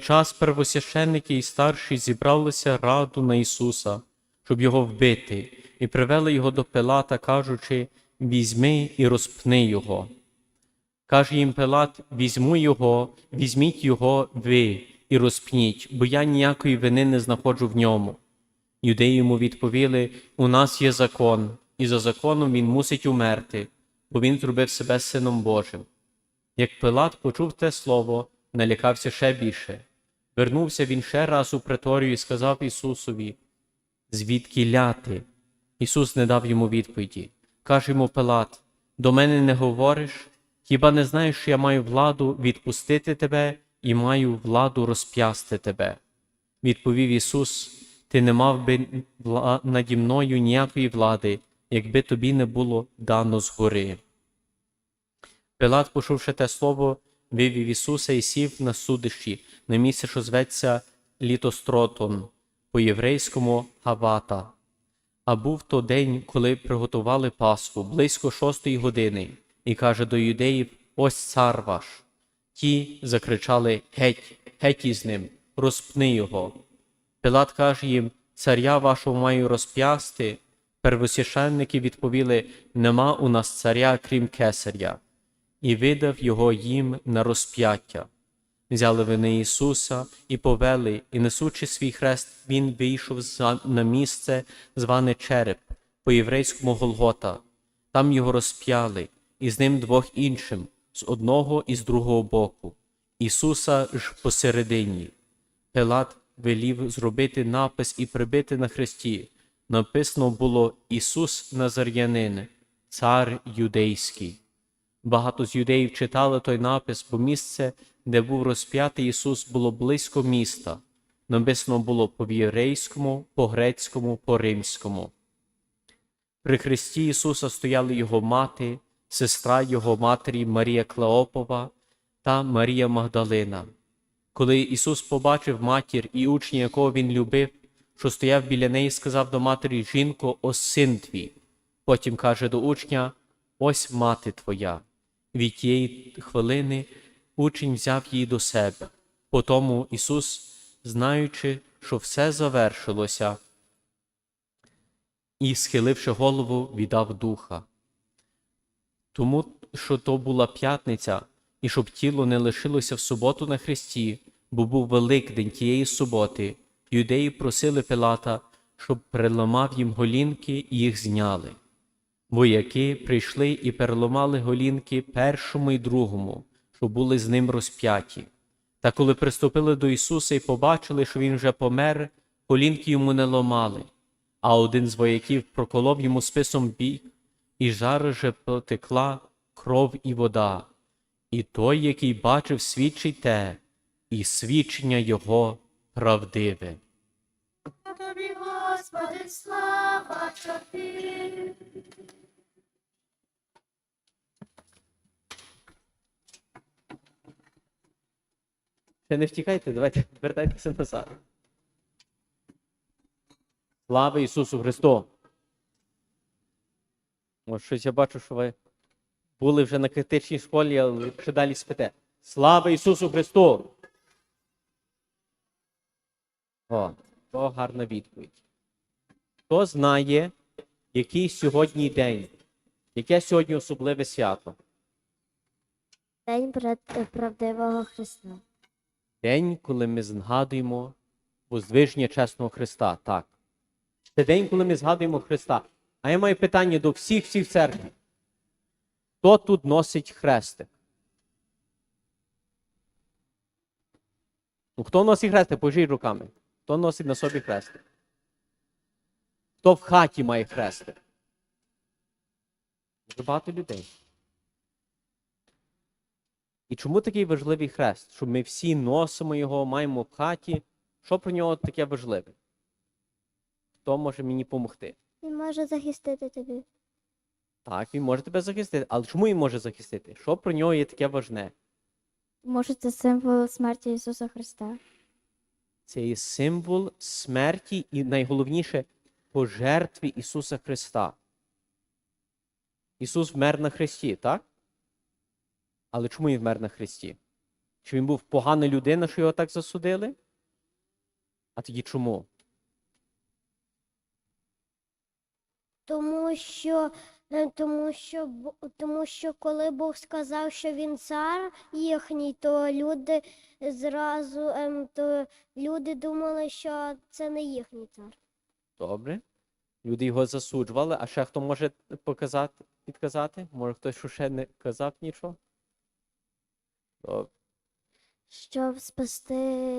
час первосвященники і старші зібралися раду на Ісуса, щоб його вбити, і привели його до Пилата, кажучи: візьми і розпни його. Каже їм Пилат: візьму його, візьміть його ви і розпніть, бо я ніякої вини не знаходжу в ньому. Юдеї йому відповіли: У нас є закон, і за законом він мусить умерти, бо він зробив себе сином Божим. Як Пилат почув те слово, налякався ще більше. Вернувся він ще раз у преторію і сказав Ісусові: Звідки ляти? Ісус не дав йому відповіді. Каже йому Пилат: До мене не говориш? Хіба не знаєш, що я маю владу відпустити тебе і маю владу розп'ясти тебе? Відповів Ісус: Ти не мав би наді мною ніякої влади, якби тобі не було дано згори. Пилат, почувши те слово, вивів Ісуса і сів на судищі, на місце, що зветься Літостротон, по-єврейському Гавата. А був то день, коли приготували Пасху, близько шостої години, і каже до юдеїв: Ось цар ваш. Ті закричали Геть, геть із ним, розпни його. Пилат каже їм: Царя вашого маю розп'ясти. Первосвященники відповіли: Нема у нас царя, крім кесаря, і видав його їм на розп'яття. Взяли вони Ісуса і повели, і несучи свій хрест, Він вийшов на місце, зване Череп, по єврейському Голгота. Там його розп'яли, і з ним двох іншим, з одного і з другого боку. Ісуса ж посередині. Пилат велів зробити напис і прибити на хресті. Написано було Ісус Назар'янин, цар юдейський. Багато з юдеїв читали той напис, бо місце, де був розп'ятий Ісус, було близько міста. Написано було по єврейському, по грецькому, по римському. При хресті Ісуса стояли Його мати, сестра Його матері Марія Клеопова та Марія Магдалина. Коли Ісус побачив матір і учня, якого Він любив, що стояв біля неї, сказав до матері жінко, ось син твій. Потім каже до учня: Ось мати твоя. Від тієї хвилини учень взяв її до себе. Потому Ісус, знаючи, що все завершилося, і, схиливши голову, віддав духа. Тому що то була п'ятниця, і щоб тіло не лишилося в суботу на хресті, бо був Великдень тієї суботи, юдеї просили Пилата, щоб переламав їм голінки і їх зняли. Вояки прийшли і переламали голінки першому і другому, що були з ним розп'яті. Та коли приступили до Ісуса і побачили, що Він вже помер, голінки йому не ломали, а один з вояків проколов йому списом бік, і зараз же потекла кров і вода. І той, який бачив, свідчить те, і свідчення його правдиве. Тобі, Господи, слава тобі. Не втікайте, давайте вертайтеся назад. Слава Ісусу Христу! Ось щось я бачу, що ви були вже на критичній школі, але ще далі спите. Слава Ісусу Христу! О, то гарна відповідь. Хто знає, який сьогодні день? Яке сьогодні особливе свято? День правдивого Христа. День, коли ми згадуємо воздвиження чесного Христа. Так. Це день, коли ми згадуємо Христа. А я маю питання до всіх всіх церкві. Хто тут носить хрестик? Ну, хто носить хрестик? Пожіть руками. Хто носить на собі хрестик? Хто в хаті має хрестик? Багато людей. І чому такий важливий хрест? Що ми всі носимо його, маємо в хаті. Що про нього таке важливе? Хто може мені допомогти? Він може захистити тобі. Так, він може тебе захистити. Але чому він може захистити? Що про нього є таке важне? Може, це символ смерті Ісуса Христа. Це є символ смерті і найголовніше пожертви Ісуса Христа. Ісус вмер на Христі, так? Але чому він вмер на Христі? Чи він був погана людина, що його так засудили? А тоді чому? Тому що, е, тому що, тому що коли Бог сказав, що він цар їхній, то люди зразу ем, то люди думали, що це не їхній цар. Добре. Люди його засуджували, а ще хто може показати, підказати? Може хтось що ще не казав нічого? Добре. Щоб спасти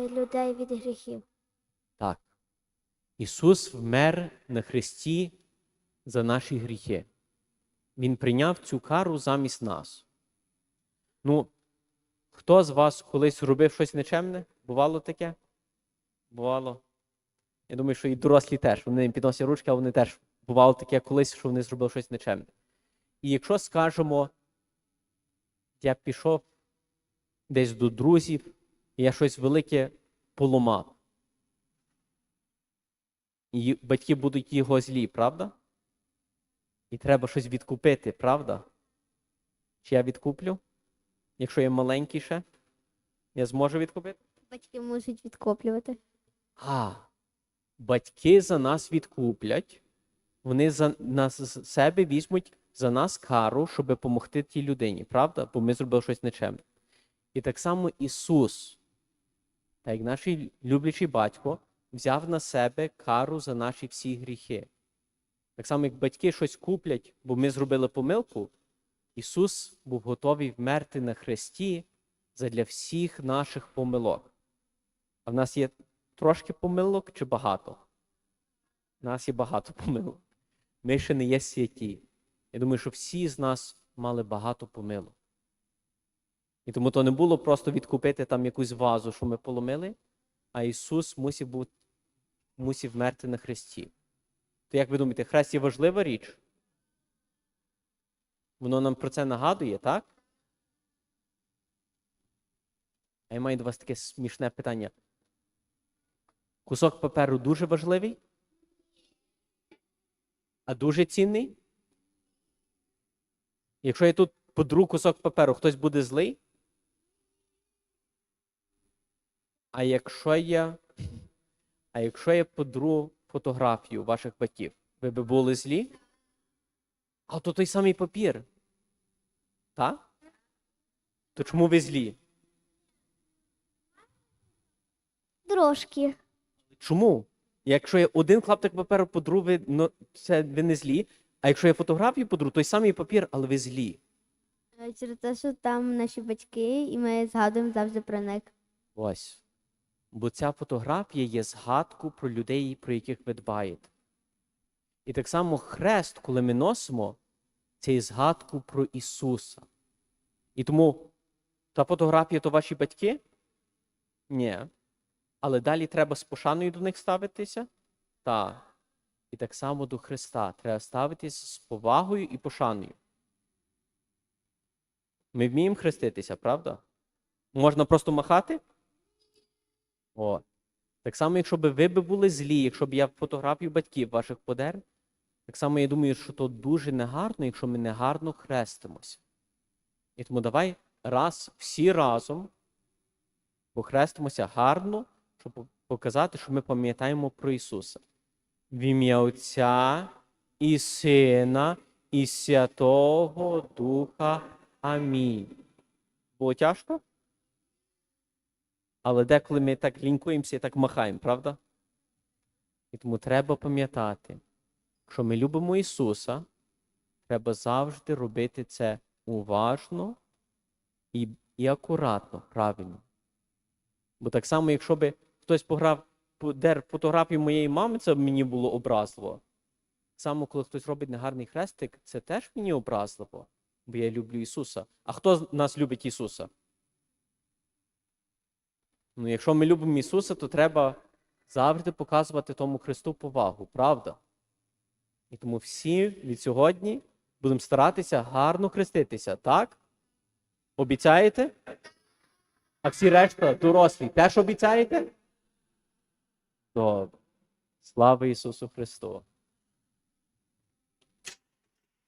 людей від гріхів. Так. Ісус вмер на Христі за наші гріхи. Він прийняв цю кару замість нас. Ну, хто з вас колись робив щось нечемне? Бувало таке? Бувало. Я думаю, що і дорослі теж. Вони не підносять ручки, а вони теж бувало таке колись, що вони зробили щось нечемне. І якщо скажемо, я пішов десь до друзів, і я щось велике поламав. І батьки будуть його злі, правда? І треба щось відкупити, правда? Чи я відкуплю? Якщо я маленький ще, я зможу відкупити? Батьки мусять відкоплювати. А, батьки за нас відкуплять, вони за нас з себе візьмуть за нас кару, щоб допомогти тій людині, правда? Бо ми зробили щось нечемне. І так само Ісус, так як наш люблячий батько, взяв на себе кару за наші всі гріхи. Так само, як батьки щось куплять, бо ми зробили помилку, Ісус був готовий вмерти на хресті задля всіх наших помилок. А в нас є трошки помилок чи багато? У нас є багато помилок. Ми ще не є святі. Я думаю, що всі з нас мали багато помилок. І тому то не було просто відкупити там якусь вазу, що ми поломили, а Ісус мусив, бути, мусив вмерти на хресті. То як ви думаєте, хрест є важлива річ? Воно нам про це нагадує, так? А я маю до вас таке смішне питання. Кусок паперу дуже важливий? А дуже цінний? Якщо я тут подру кусок паперу, хтось буде злий? А якщо я, а якщо я подру фотографію ваших батьків, ви би були злі? А то той самий папір. Так? То чому ви злі? Трошки. Чому? Якщо я один клаптик паперу подру, ви, ну, це ви не злі. А якщо я фотографію подру, той самий папір, але ви злі. Е, Через те, що там наші батьки, і ми згадуємо завжди про них. Ось. Бо ця фотографія є згадку про людей, про яких ви дбаєте. І так само хрест, коли ми носимо, це є згадку про Ісуса. І тому та фотографія то ваші батьки? Ні. Але далі треба з пошаною до них ставитися? Так. І так само до Христа. Треба ставитися з повагою і пошаною. Ми вміємо хреститися, правда? Можна просто махати? О. Так само, якщо б ви були злі, якщо б я фотографію батьків ваших подер, так само я думаю, що то дуже негарно, якщо ми негарно хрестимося. І тому давай раз, всі разом похрестимося гарно, щоб показати, що ми пам'ятаємо про Ісуса. В ім'я Отця і Сина, і Святого Духа. Амінь. Було тяжко? Але деколи ми так лінькуємося і так махаємо, правда? І тому треба пам'ятати, якщо ми любимо Ісуса, треба завжди робити це уважно і, і акуратно, правильно. Бо так само, якщо би хтось пограв подер фотографію моєї мами, це б мені було образливо. Само, коли хтось робить негарний хрестик, це теж мені образливо, бо я люблю Ісуса. А хто з нас любить Ісуса? Ну, якщо ми любимо Ісуса, то треба завжди показувати тому Христу повагу, правда? І тому всі від сьогодні будемо старатися гарно хреститися, так? Обіцяєте? А всі решта, дорослі, теж обіцяєте? Добре. Слава Ісусу Христу!